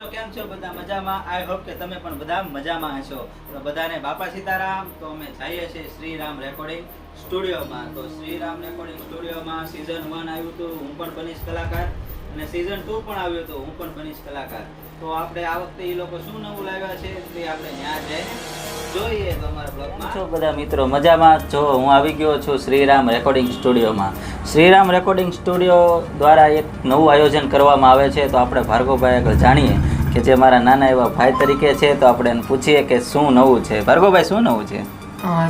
કેમ છો બધા મજામાં? આઈ હોપ કે તમે પણ બધા મજામાં હશો. તો બધાને બાપા સીતારામ, તો અમે જઈએ છીએ શ્રીરામ રેકોર્ડિંગ સ્ટુડિયોમાં તો શ્રીરામ રેકોર્ડિંગ સ્ટુડિયોમાં સિઝન વન આવ્યું હતું. હું પણ બનીશ કલાકાર. અને સિઝન ટુ પણ આવ્યું હતું હું પણ બનીશ કલાકાર. તો આપણે આ વખતે એ લોકો શું નવું લાવ્યા છે તે આપણે ત્યાં જઈને જોઈએ તો બ્લોગમાં છો બધા મિત્રો મજામાં? જો હું આવી ગયો છું શ્રીરામ રેકોર્ડિંગ સ્ટુડિયોમાં. શ્રીરામ રેકોર્ડિંગ સ્ટુડિયો દ્વારા એક નવું આયોજન કરવામાં આવે છે. તો આપણે ભાર્ગવભાઈ આગળ જાણીએ કે જે મારા નાના એવા ભાઈ તરીકે છે તો આપણે એને પૂછીએ કે શું નવું છે. ભાર્ગવભાઈ શું નવું છે?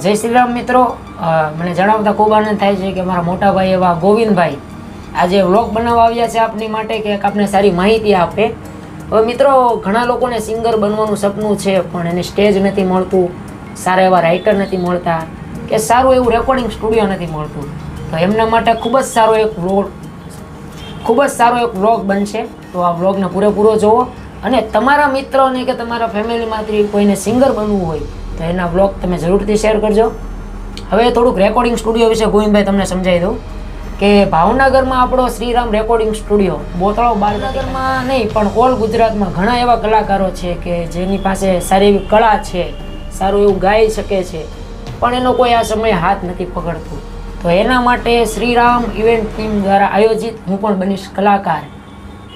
જય શ્રીરામ મિત્રો. મને જણાવતા ખૂબ આનંદ થાય છે કે મારા મોટા ભાઈ એવા ગોવિંદભાઈ આજે વ્લોગ બનાવવા આવ્યા છે આપની માટે કે આપને સારી માહિતી આપે. હવે મિત્રો, ઘણા લોકોને સિંગર બનવાનું સપનું છે, પણ એને સ્ટેજ નથી મળતું, સારા એવા રાઇટર નથી મળતા, કે સારું એવું રેકોર્ડિંગ સ્ટુડિયો નથી મળતું. તો એમના માટે ખૂબ જ સારો એક વ્લોગ, ખૂબ જ સારો એક વ્લોગ બનશે. તો આ વ્લોગને પૂરેપૂરો જોવો. અને તમારા મિત્રોને કે તમારા ફેમિલીમાંથી કોઈને સિંગર બનવું હોય, તો એના વ્લોગ તમે જરૂરથી શેર કરજો. હવે થોડુંક રેકોર્ડિંગ સ્ટુડિયો વિશે ગોવિંદભાઈ તમને સમજાવી દઉં. કે ભાવનગરમાં આપણો શ્રીરામ રેકોર્ડિંગ સ્ટુડિયો બોતળો ભાવનગરમાં નહીં પણ ઓલ ગુજરાતમાં ઘણા એવા કલાકારો છે કે જેની પાસે સારી એવી કળા છે સારું એવું ગાઈ શકે છે પણ એનો કોઈ આ સમયે હાથ નથી પકડતું. તો એના માટે શ્રીરામ ઇવેન્ટ ટીમ દ્વારા આયોજિત હું પણ બનીશ કલાકાર.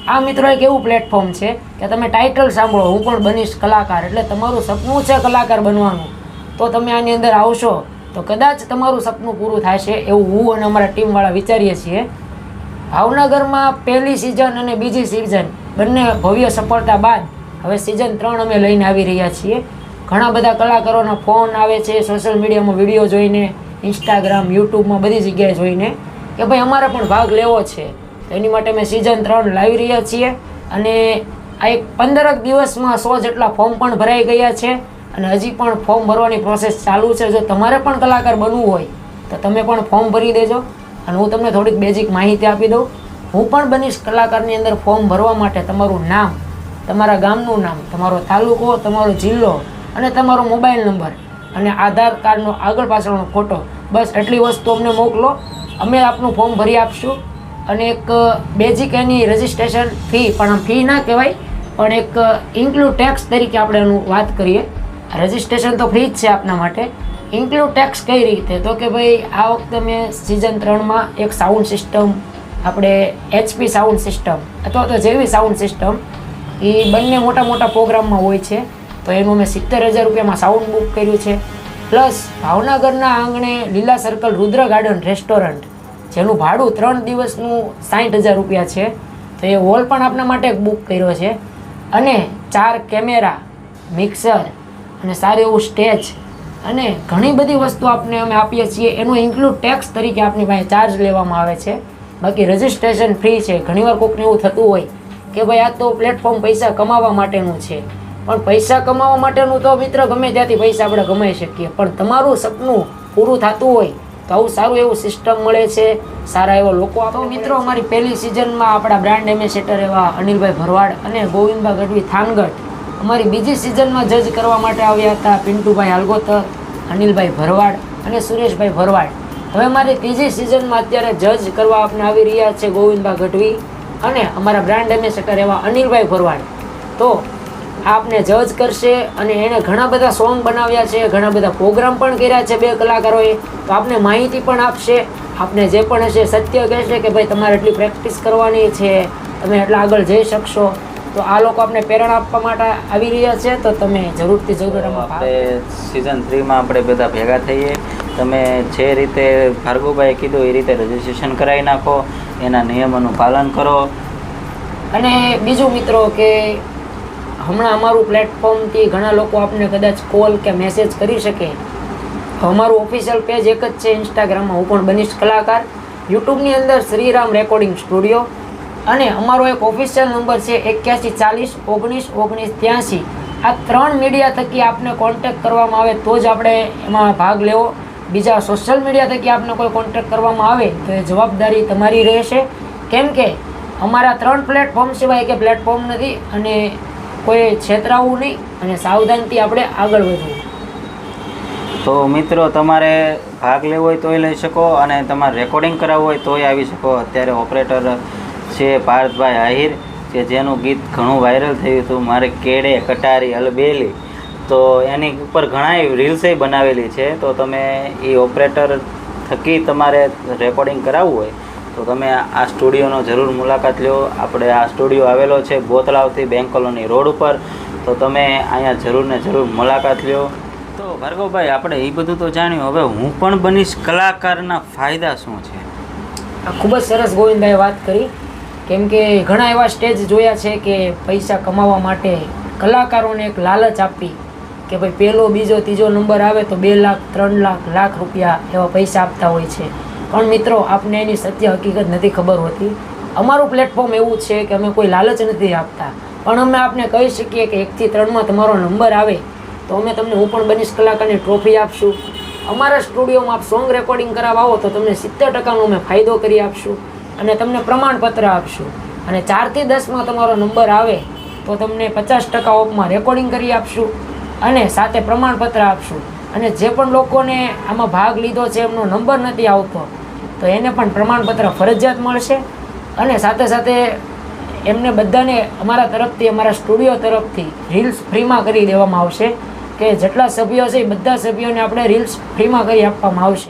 આ મિત્રો એક એવું પ્લેટફોર્મ છે કે તમે ટાઇટલ સાંભળો હું પણ બનીશ કલાકાર. એટલે તમારું સપનું છે કલાકાર બનવાનું. તો તમે આની અંદર આવશો તો કદાચ તમારું સપનું પૂરું થશે એવું હું અને અમારા ટીમવાળા વિચારીએ છીએ. ભાવનગરમાં પહેલી સિઝન અને બીજી સિઝન બંને ભવ્ય સફળતા બાદ હવે સિઝન ત્રણ અમે લઈને આવી રહ્યા છીએ. ઘણા બધા કલાકારોના ફોન આવે છે સોશિયલ મીડિયામાં વીડિયો જોઈને ઇન્સ્ટાગ્રામ યુટ્યુબમાં બધી જગ્યાએ જોઈને કે ભાઈ અમારે પણ ભાગ લેવો છે. તો એની માટે અમે સિઝન ત્રણ લાવી રહ્યા છીએ અને આ એક પંદરક દિવસમાં સો જેટલા ફોર્મ પણ ભરાઈ ગયા છે. અને હજી પણ ફોર્મ ભરવાની પ્રોસેસ ચાલુ છે. જો તમારે પણ કલાકાર બનવું હોય, તો તમે પણ ફોર્મ ભરી દેજો. અને હું તમને થોડીક બેઝિક માહિતી આપી દઉં. હું પણ બનીશ કલાકારની અંદર ફોર્મ ભરવા માટે તમારું નામ, તમારા ગામનું નામ, તમારો તાલુકો, તમારો જિલ્લો અને તમારો મોબાઈલ નંબર અને આધાર કાર્ડનો આગળ પાછળનો ફોટો બસ એટલી વસ્તુ અમને મોકલો. અમે આપનું ફોર્મ ભરી આપશું. અને એક બેઝિક એની રજિસ્ટ્રેશન ફી પણ ફી ના કહેવાય, પણ એક ઇન્ક્લુડ ટેક્સ તરીકે આપણે એનું વાત કરીએ. રજિસ્ટ્રેશન તો ફ્રી જ છે આપના માટે. ઇન્ક્લુડ ટેક્સ કઈ રીતે? તો કે ભાઈ, આ વખતે મેં સિઝન ત્રણમાં એક સાઉન્ડ સિસ્ટમ આપણે એચપી સાઉન્ડ સિસ્ટમ અથવા તો જેવી સાઉન્ડ સિસ્ટમ એ બંને મોટા મોટા પ્રોગ્રામમાં હોય છે. તો એનું મેં સિત્તેર હજાર રૂપિયામાં સાઉન્ડ બુક કર્યું છે. પ્લસ ભાવનગરના આંગણે લીલા સર્કલ રુદ્ર ગાર્ડન રેસ્ટોરન્ટ જેનું ભાડું ત્રણ દિવસનું સાઠ હજાર રૂપિયા છે. તો એ હોલ પણ આપના માટે બુક કર્યો છે. અને ચાર કેમેરા મિક્સર અને સારું એવું સ્ટેજ અને ઘણી બધી વસ્તુ આપને અમે આપીએ છીએ. એનો ઇન્ક્લુડ ટેક્સ તરીકે આપની પાસે ચાર્જ લેવામાં આવે છે. બાકી રજિસ્ટ્રેશન ફ્રી છે. ઘણીવાર કોઈકને એવું થતું હોય કે ભાઈ આ તો પ્લેટફોર્મ પૈસા કમાવા માટેનું છે. પણ પૈસા કમાવા માટેનું તો મિત્ર ગમે ત્યાંથી પૈસા આપણે કમાઈ શકીએ. પણ તમારું સપનું પૂરું થતું હોય તો આવું સારું એવું સિસ્ટમ મળે છે. સારા એવા લોકો તો મિત્રો અમારી પહેલી સિઝનમાં આપણા બ્રાન્ડ એમ્બેસેડર એવા અનિલભાઈ ભરવાડ અને ગોવિંદભાઈ ગઢવી થાનગઢ અમારી બીજી સિઝનમાં જજ કરવા માટે આવ્યા હતા પિન્ટુભાઈ હાલગોતર અનિલભાઈ ભરવાડ અને સુરેશભાઈ ભરવાડ. હવે મારી ત્રીજી સિઝનમાં અત્યારે જજ કરવા આપણે આવી રહ્યા છે ગોવિંદભાઈ ગઢવી અને અમારા બ્રાન્ડ એમ્બેસેડર એવા અનિલભાઈ ભરવાડ. તો આપને જજ કરશે અને એણે ઘણા બધા સોંગ બનાવ્યા છે, ઘણા બધા પ્રોગ્રામ પણ કર્યા છે બે કલાકારોએ. તો આપને માહિતી પણ આપશે, આપને જે પણ હશે સત્ય કહેશે કે ભાઈ તમારે એટલી પ્રેક્ટિસ કરવાની છે, તમે એટલા આગળ જઈ શકશો. તો આ લોકો આપણે પ્રેરણા આપવા માટે આવી રહ્યા છે તો તમે જરૂરથી જરૂર આપણે સિઝન થ્રીમાં આપણે બધા ભેગા થઈએ. તમે જે રીતે ભાર્ગવભાઈએ કીધું એ રીતે રજીસ્ટ્રેશન કરાવી નાખો એના નિયમોનું પાલન કરો. અને બીજું મિત્રો કે હમણાં અમારું પ્લેટફોર્મથી ઘણા લોકો આપને કદાચ કોલ કે મેસેજ કરી શકે. અમારું ઓફિશિયલ પેજ એક જ છે ઇન્સ્ટાગ્રામમાં હું પણ બનીશ કલાકાર. યુટ્યુબની અંદર શ્રીરામ રેકોર્ડિંગ સ્ટુડિયો અને અમારો એક ઓફિશિયલ નંબર છે એક્યાસી ચાલીસ ઓગણીસ ઓગણીસ ત્યાંસી. આ ત્રણ મીડિયા થકી આપને કોન્ટેક કરવામાં આવે તો જ આપણે એમાં ભાગ લેવો. બીજા સોશિયલ મીડિયા થકી આપને કોઈ કોન્ટેક્ટ કરવામાં આવે તો એ જવાબદારી તમારી રહેશે. કેમ કે અમારા ત્રણ પ્લેટફોર્મ સિવાય કે પ્લેટફોર્મ નથી અને કોઈ છેતરાવું નહીં અને સાવધાનથી આપણે આગળ વધવું. તો મિત્રો, તમારે ભાગ લેવો હોય તોય લઈ શકો અને તમારે રેકોર્ડિંગ કરાવવું હોય તોય આવી શકો. અત્યારે ઓપરેટર છે પાર્થભાઈ આહિર, કે જેનું ગીત ઘણું વાયરલ થયું હતું, મારે કેડે કટારી, અલબેલી. તો એની ઉપર ઘણા રીલ્સે બનાવેલી છે. તો તમે એ ઓપરેટર થકી તમારે રેકોર્ડિંગ કરાવવું હોય, તો તમે આ સ્ટુડિયોનો જરૂર મુલાકાત લો. આપણે આ સ્ટુડિયો આવેલો છે બોતલાવથી બેંક કોલોની રોડ ઉપર. તો તમે અહીંયા જરૂર ને જરૂર મુલાકાત લ્યો તો ભાર્ગવભાઈ, આપણે એ બધું તો જાણ્યું. હવે હું પણ બનીશ કલાકારના ફાયદા શું છે? ખૂબ જ સરસ ગોવિંદભાઈ વાત કરી. કેમ કે ઘણા એવા સ્ટેજ જોયા છે કે પૈસા કમાવા માટે કલાકારોને એક લાલચ આપી કે ભાઈ પહેલો, બીજો, ત્રીજો નંબર આવે તો બે લાખ, ત્રણ લાખ લાખ રૂપિયા એવા પૈસા આપતા હોય છે. પણ મિત્રો, આપને એની સત્ય હકીકત નથી ખબર હોતી. અમારું પ્લેટફોર્મ એવું છે કે અમે કોઈ લાલચ નથી આપતા. પણ અમે આપને કહી શકીએ કે એકથી ત્રણમાં તમારો નંબર આવે તો અમે તમને હું પણ બનીશ કલાકારની ટ્રોફી આપશું. અમારા સ્ટુડિયોમાં આપ સોંગ રેકોર્ડિંગ કરાવવા આવો તો તમને સિત્તેર ટકાનો અમે ફાયદો કરી આપશું. અને તમને પ્રમાણપત્ર આપશું. અને ચારથી દસમાં તમારો નંબર આવે, તો તમને પચાસ ટકા ઓફમાં રેકોર્ડિંગ કરી આપશું અને સાથે પ્રમાણપત્ર આપશું. અને જે પણ લોકોને આમાં ભાગ લીધો છે, એમનો નંબર નથી આવતો, તો એને પણ પ્રમાણપત્ર ફરજિયાત મળશે. અને સાથે સાથે એમને બધાને અમારા તરફથી, અમારા સ્ટુડિયો તરફથી રીલ્સ ફ્રીમાં કરી દેવામાં આવશે, કે જેટલા સભ્યો છે એ બધા સભ્યોને આપણે રીલ્સ ફ્રીમાં કરી આપવામાં આવશે.